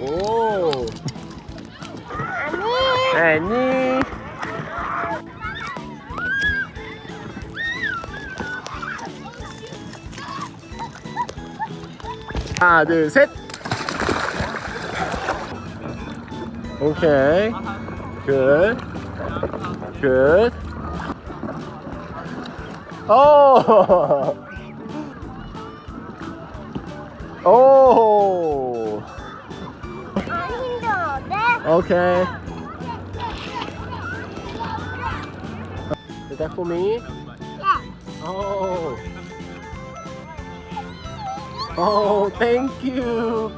오. 아니. 하나, 둘, 셋. 오케이. 굿. 굿. 오. 오. Okay. Is that for me? 네. Oh. Oh, thank you.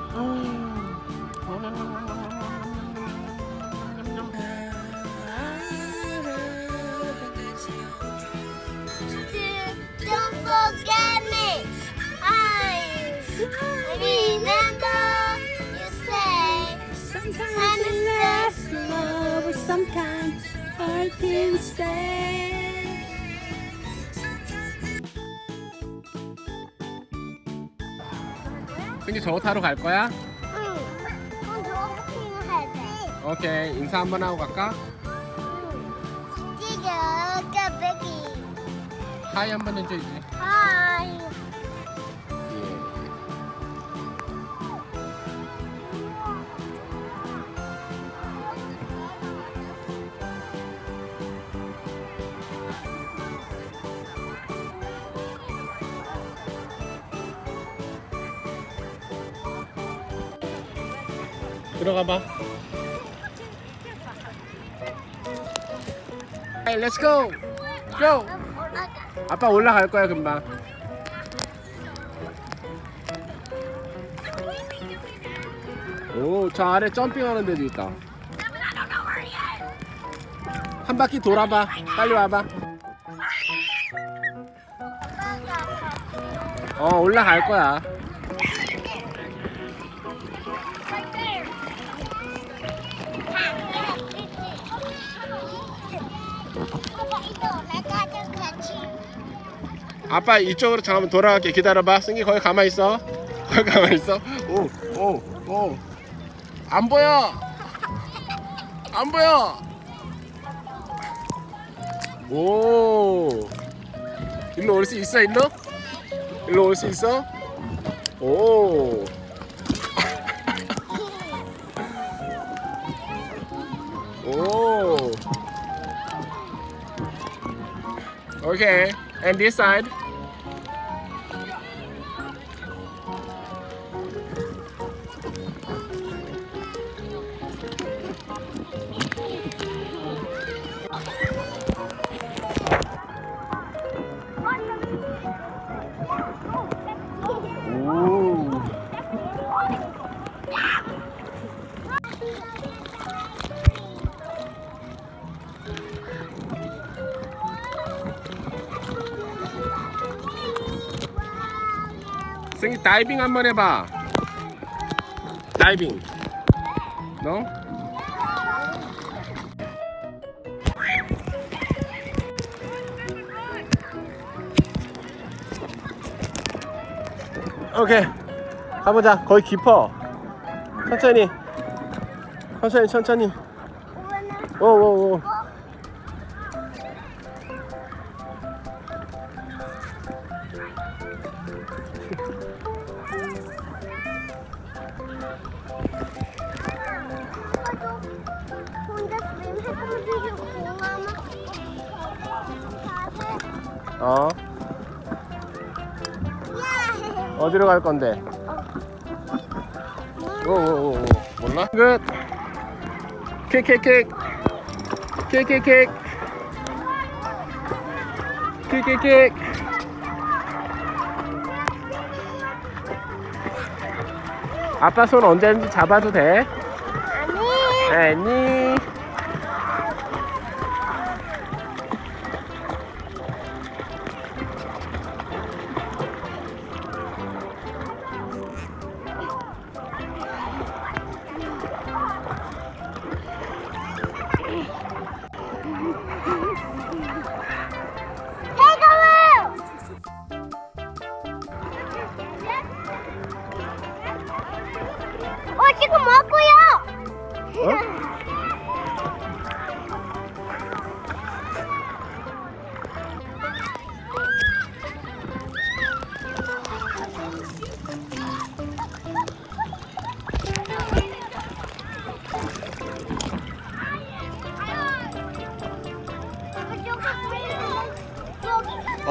Don't forget me. I remember you say Sometimes sometimes hard to stay. 승기 저거 타러 갈 거야? 응. 그럼 저거 부킹을 해야 돼. 오케이. 인사 한번 하고 갈까? 응. 지금 까베기. 하이 한번 해줘 들어가 봐. Hey, let's go. Go. 아빠 올라갈 거야 금방. 오, 저 아래 점핑하는 데도 있다. 한 바퀴 돌아봐. 빨리 와봐. 어, 올라갈 거야. 아빠 이쪽으로 잠깐만 돌아갈게. 기다려봐. 승기 거기 가만히 있어. 거기 가만히 있어. 오, 오, 오. 안 보여. 안 보여. 오. 일로 올 수 있어, 일로? 일로 올 수 있어? 오. 오. Okay, and this side. 다이빙 한번 해봐. 다이빙. 너? 오케이. 가보자. 거의 깊어. 천천히. 천천히, 천천히. 어? 야! 어디로 갈 건데? 오오 오 몰라? 끝. 킥킥킥. 킥킥킥. 킥킥킥. 아빠 손 언제든지 잡아도 돼? 아니. 아니.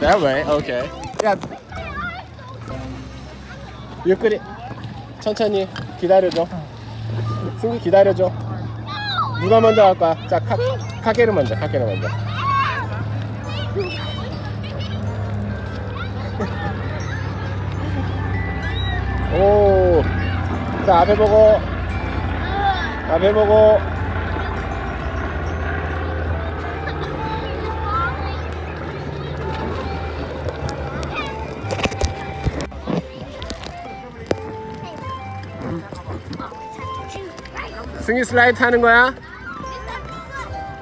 That way, okay. 야, 유클리 천천히 기다려줘. 승기 기다려줘. 누가 먼저 할까? 자, 카, 카게르 먼저, 카케르 먼저. 오, 자 앞에 보고, 앞에 보고. 승희 슬라이드 하는 거야?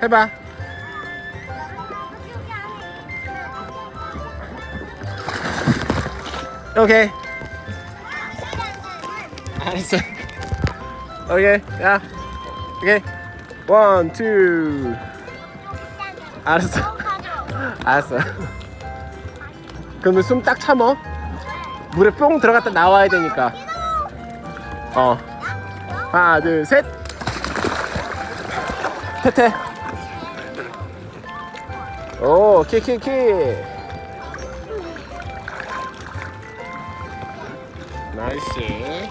해봐. 오케이. 알았어. 오케이. 야. 오케이. 원, 투. 알았어. 알았어. 그러면 숨 딱 참어. 물에 뿅 들어갔다 나와야 되니까. 어. 하나, 둘, 셋. 태태. 오, 키키키. 나이스.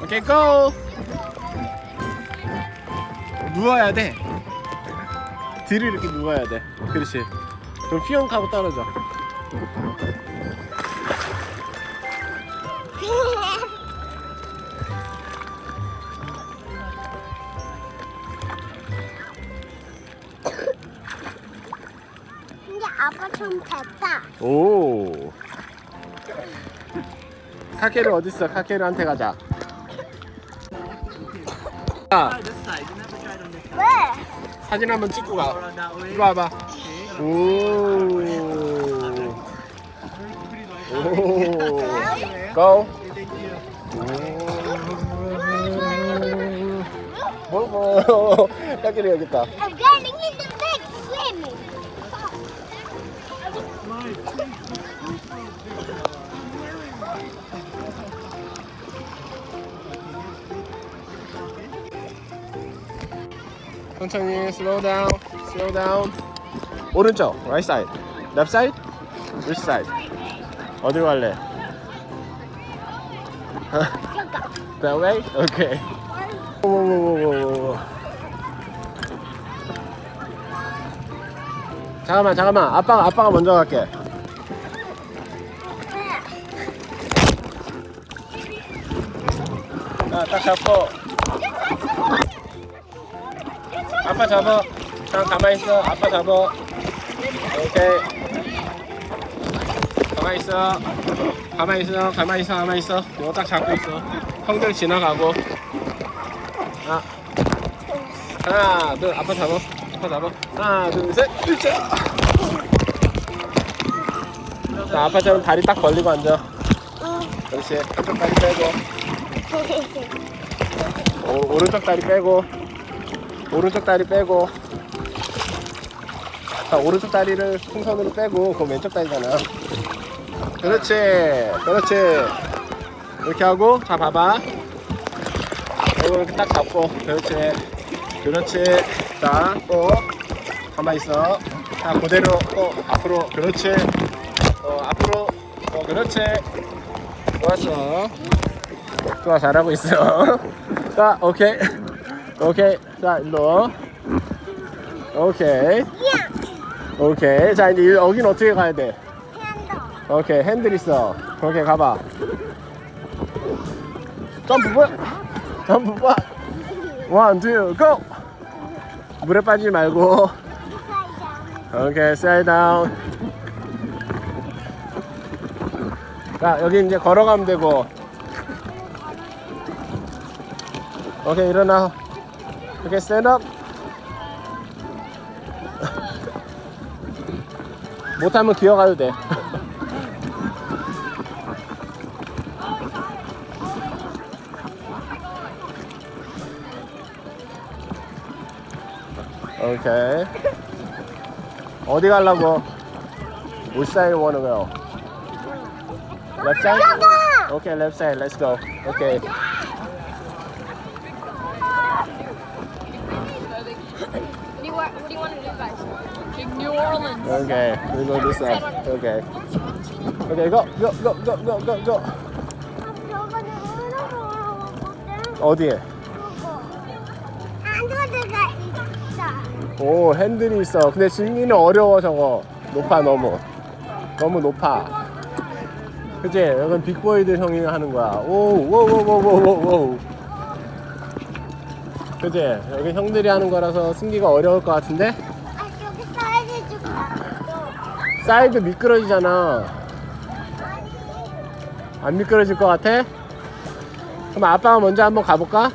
오케이 고! 누워야 돼. 뒤를 이렇게 누워야 돼. 그렇지. 그럼 휘영 하고 떨어져. 근데 아빠 좀 됐다. 오. 카케르 어딨어? 카케르한테 가자. 자, 왜? 사진 한번 찍고 가. 이리 와봐. 오. 오. 고. 오. 뭐고? 카케르 여기 있다. 천천히 슬로우 다운 슬로우 다운 오른쪽 right side. Left side which side? 어디로 갈래? that way? okay. 오오오오오 잠깐만 잠깐만. 아빠가 아빠가 먼저 갈게. 자 딱 잡고 아빠 잡아. 자, 가만히 있어. 아빠 잡아. 오케이. 가만히 있어. 가만히 있어. 가만히 있어. 가만히 있어. 이거 딱 잡고 있어. 형들 지나가고. 아. 하나, 둘. 아빠 잡아. 아빠 잡아. 하나, 둘, 셋. 자, 자, 아빠처럼 다리 딱 벌리고 앉아. 그렇지. 한쪽 다리 빼고. 오, 오른쪽 다리 빼고. 오른쪽 다리 빼고. 자 오른쪽 다리를 풍선으로 빼고 그거 왼쪽 다리잖아. 그렇지 그렇지. 이렇게 하고 자 봐봐. 이렇게 딱 잡고 그렇지 그렇지. 자또 가만히 있어. 자 그대로 또 앞으로 그렇지. 어 앞으로 어 그렇지. 좋았어. 좋아 잘하고 있어. 자 오케이. 오케이 자 일로. 오케이. 오케이. 자 이제 여긴 어떻게 가야 돼. 오케이 핸들 있어. 오케이 가봐. 점프 봐. 점프 봐. 원 투 고 물에 빠지지 말고. 오케이 사이 다운 자 여기 이제 걸어가면 되고. 오케이 일어나 오케이 셋업 못하면 기어가도 돼 오케이 어디 가려고? Which side you wanna go? Left side? 저거! Okay, left side. Let's go. Okay. What do Okay. We go this side. Okay. Okay, go, go, go, go, go, go, go. 어디에? 안드가 있어. 오, 핸들이 있어. 근데 지민이는 어려워 저거. 높아 너무. 너무 높아. 그치? 여긴 빅보이들 형이 하는 거야. 오, 오오오오오오. 그치? 여기 형들이 하는 거라서 승기가 어려울 것 같은데? 사이드 미끄러지잖아. 안 미끄러질 것 같아? 그럼 아빠가 먼저 한번 가볼까?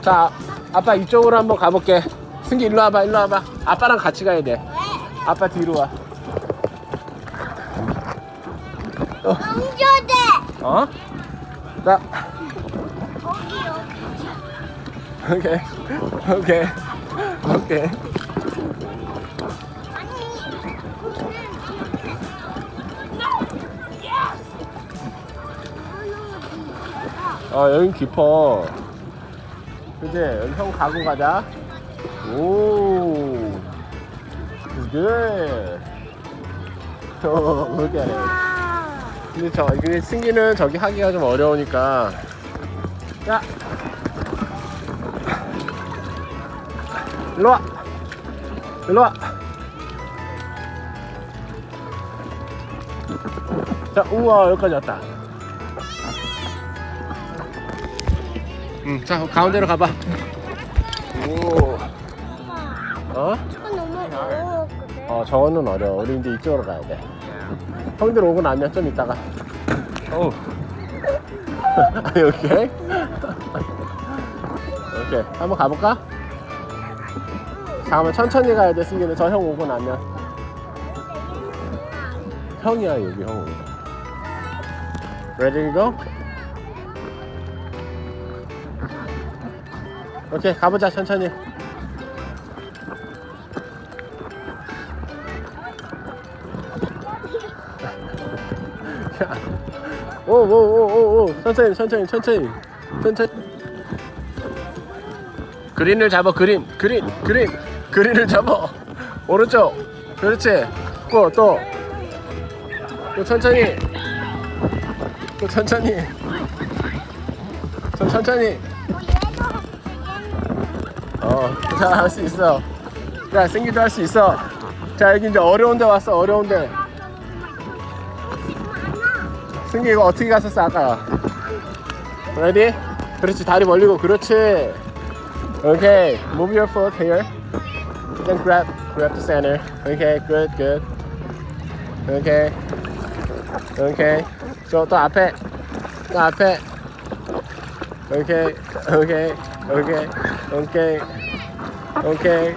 자, 아빠 이쪽으로 한번 가볼게. 승기 일로 와봐, 일로 와봐. 아빠랑 같이 가야 돼. 왜? 아빠 뒤로 와. 어, 엉겨대! 어? 자, 거기, 여기. 오케이, 오케이, 오케이. 어, 여긴 깊어. 그지? 여기 형 가고 가자. 오, good. 어, 그렇게 하네. 근데 저, 근데 승기는 저기 하기가 좀 어려우니까. 야! 일로 와! 일로 와! 자, 우와, 여기까지 왔다. 응, 자, 가운데로 가봐. 오. 어? 저거 너무 어려웠거든. 어, 저거는 어려워. 우리 이제 이쪽으로 가야 돼. 형들 오고 나면 좀 이따가. Are you okay? 오케이. 한번 가볼까? 잠깐만, 천천히 가야 돼, 승기는. 저 형 오고 나면. 형이야, 여기 형. Ready to go? 오케이, 가보자, 천천히. 오오오오오. 천천히 천천히 천천히. 천천히. 그린을 잡아 그린 그린 그린. 그린을 잡아. 오른쪽. 그렇지. 또또또 또 천천히. 또 천천히. 좀 천천히 어 자 할 수 있어 야 승기도 할 수 있어 자 여기 이제 어려운 데 왔어 어려운 데 승기 이거 어떻게 갔었어 아까 ready? 그렇지 다리 벌리고 그렇지 okay move your foot here then grab grab the center okay good good okay okay 저또 앞에 또 앞에 okay okay okay okay okay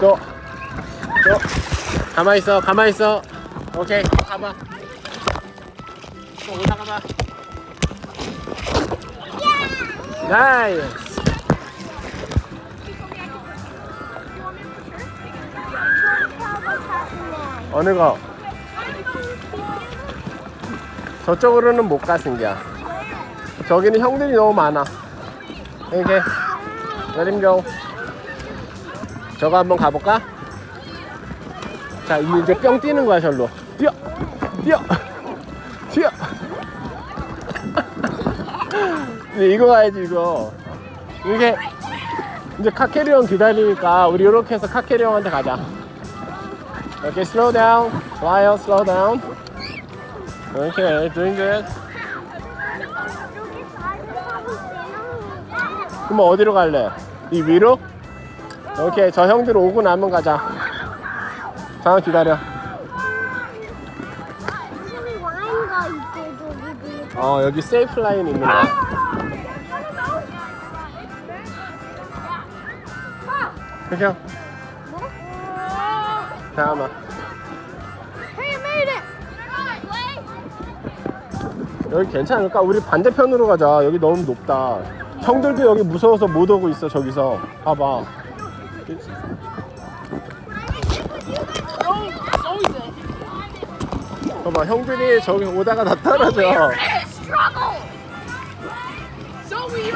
또또 가만히 있어 가만히 있어 오케이 또 가봐 또 올라가봐. 나이스. 어느 거? 저쪽으로는 못 가, 승기야. 저기는 형들이 너무 많아. 이렇게. Let him go. 저거 한번 가볼까? 자 이제 뿅 뛰는 거야 절로 뛰어 뛰어 뛰어 이거 가야지 이거 이게 이제 카케리온 기다리니까 우리 이렇게 해서 카케리온한테 가자 오케이 slow down 와요 slow down 오케이 doing good. 그럼 어디로 갈래? 이 위로? 오케이 저 형들 오고 나면 가자 잠깐 기다려 와인가 저기. 어 여기 세이프 라인 있는 거야 그냥 뭐? 잠깐만 Hey, you made it. 여기 괜찮을까? 우리 반대편으로 가자 여기 너무 높다 형들도 여기 무서워서 못 오고 있어 저기서 봐봐 봐봐 형들이 저기 오다가 다 떨어져 Struggle. So we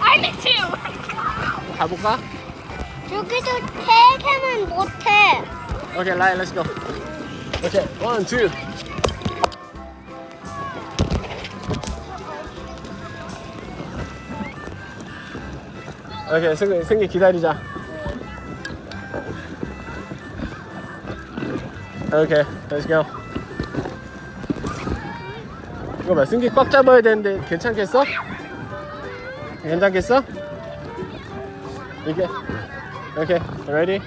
I'm it too. 가볼까? 저기도 태개만 못해. 오케이 라인 렛츠고 오케이 원투 오케이 승기, 승기 기다리자 오케이 렛츠고 이거 봐 승기 꽉 잡아야 되는데 괜찮겠어? 괜찮겠어? 이게 오케이 ready?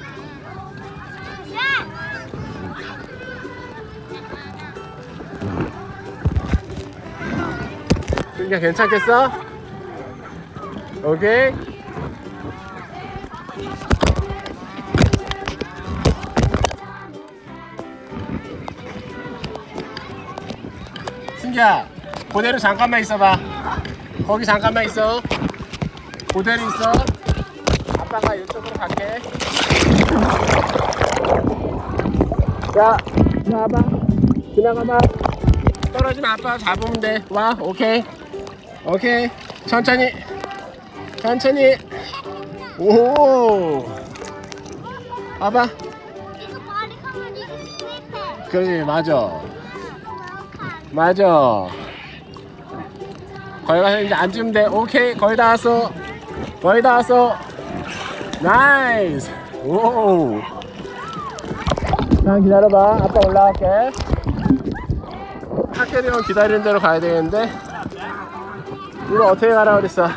승기야 괜찮겠어? 오케이 승기야 그대로 잠깐만 있어봐. 거기 잠깐만 있어. 그대로 있어. 아빠가 이쪽으로 갈게. 자 나와봐. 지나가봐. 떨어지면 아빠가 잡으면 돼와 오케이. 오케이. 천천히. 천천히. 오. 봐봐. 그러지 맞아 맞아. 거기 가서 이제 앉으면 돼. 오케이 거의 다 왔어. 거의 다 왔어. 나이스. 오 잠깐 기다려봐. 아빠 올라갈게. 카케리온 기다리는 대로 가야 되는데. 우리 어떻게 가라 그랬어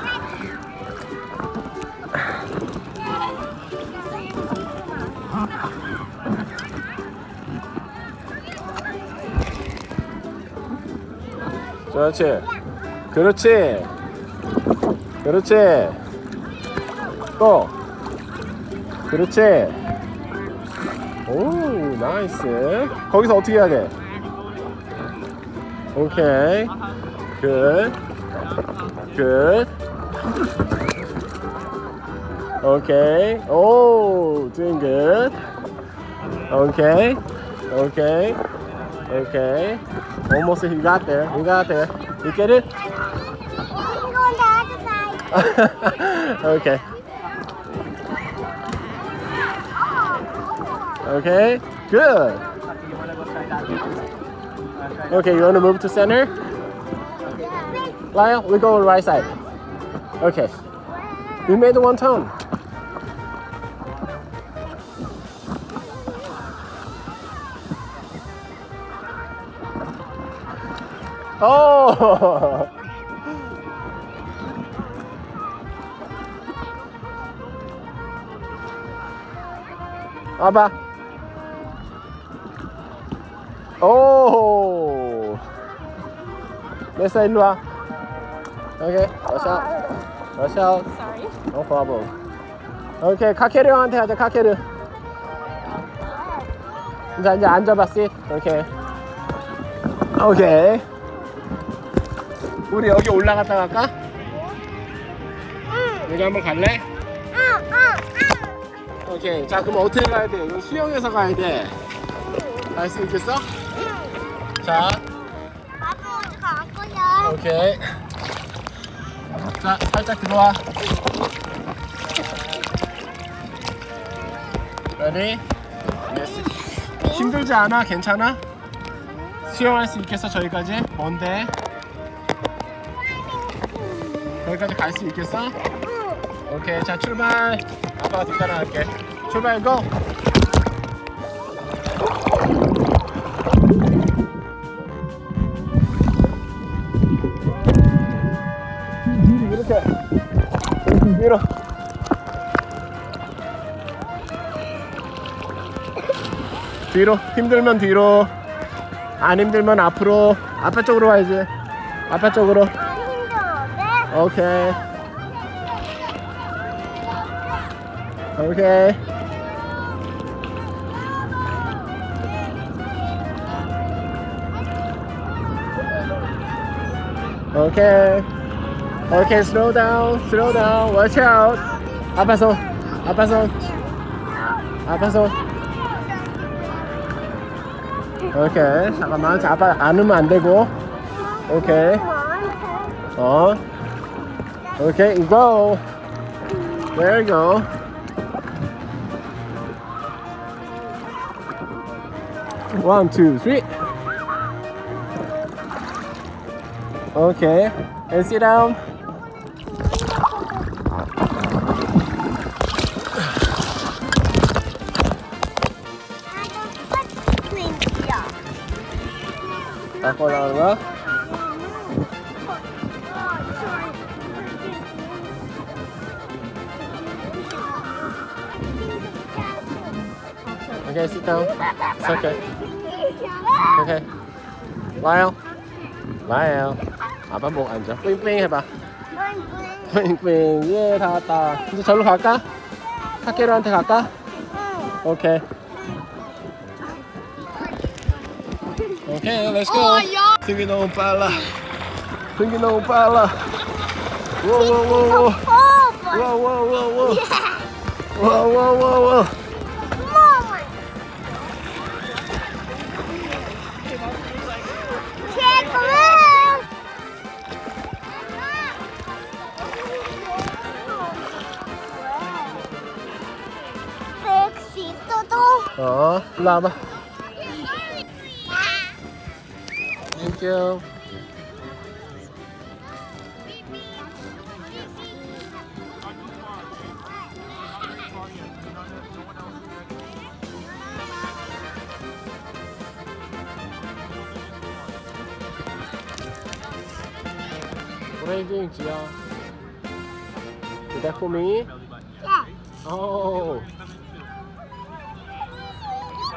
그렇지. 그렇지. 그렇지. 또. 그렇지. 오 나이스. 거기서 어떻게 해야 돼? 오케이. 굿. 굿. 오케이. 오 doing good. okay okay okay. Almost you got there you got there. You get it? 이거 on the other side. okay. Okay good. Okay you want to move to center? Lyle we go on right side. Okay. We made the one turn 와봐. 오! 메사 일로 와. 오케이. 러시아. 러시아. Sorry. No problem. 오케이. 카케르한테 하자. 카케르. 이제 이제 앉아봐. sit. 오케이. 오케이. 우리 여기 올라갔다 갈까? 여기 한번 갈래? 응, 응, 응. 오케이. 자, 그럼 어떻게 가야 돼? 이거 수영해서 가야 돼. 갈 수 있겠어? 자, 아빠 어디 갈 거야? 오케이. 자, 살짝 들어와. Ready? Yes. 힘들지 않아? 괜찮아? 수영할 수 있겠어 저기까지? 뭔데? 거기까지 갈 수 있겠어? 오케이 자 출발 아빠가 뒤따라갈게 출발 고! 이렇게 뒤로 뒤로 힘들면 뒤로 안 힘들면 앞으로 아빠 쪽으로 와야지 아빠 쪽으로. 오케이 오케이 오케이 오케이 slow down slow down. Watch out. 아빠 손 아빠 손 아빠 손 오케이 잠깐만. 자, 아빠 안으면 안 되고. 오케이 어 Okay, go. There you go. One, two, three. Okay, and sit down. Okay sit down. It's okay. Okay. 와요 와요 아빠 목 앉아. 뿌잉뿌잉 해봐. 뿌잉뿌잉 예 다 왔다. 이제 절로 갈까? 타케루한테 갈까? 오케이 오케이 렛츠고 승기 너무 빨라. 승기 너무 빨라 워워워워 워워워워 워워워워 섹시 또도 어 일로 와봐 땡큐 What are you doing, Gia? Is that for me? Oh.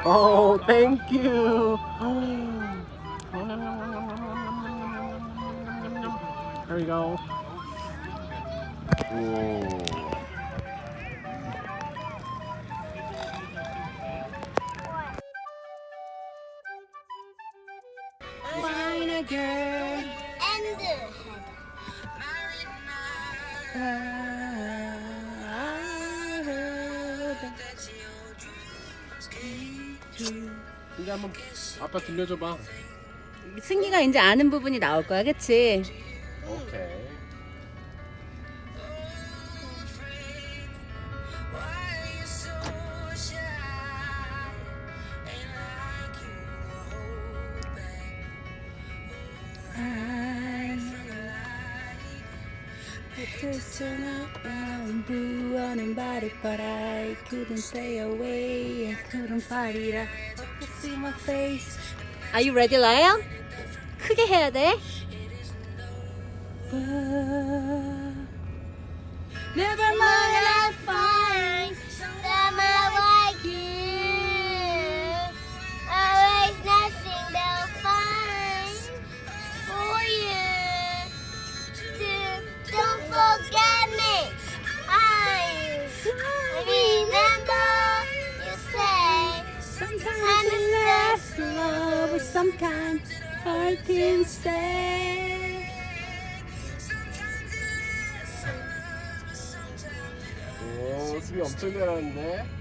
Oh, thank you. There we go. Whoa. Find a girl. 엔드 I 이제 한번 아빠 들려줘봐. 승기가 이제 아는 부분이 나올 거야, 그치? 오케이. blue body, but I couldn't stay away. I couldn't fight it. I could see my face. Are you ready, Lyle? 크게 해야 돼. Never mind, Sometimes hurt instead. 오, 수비 엄청 잘하는데.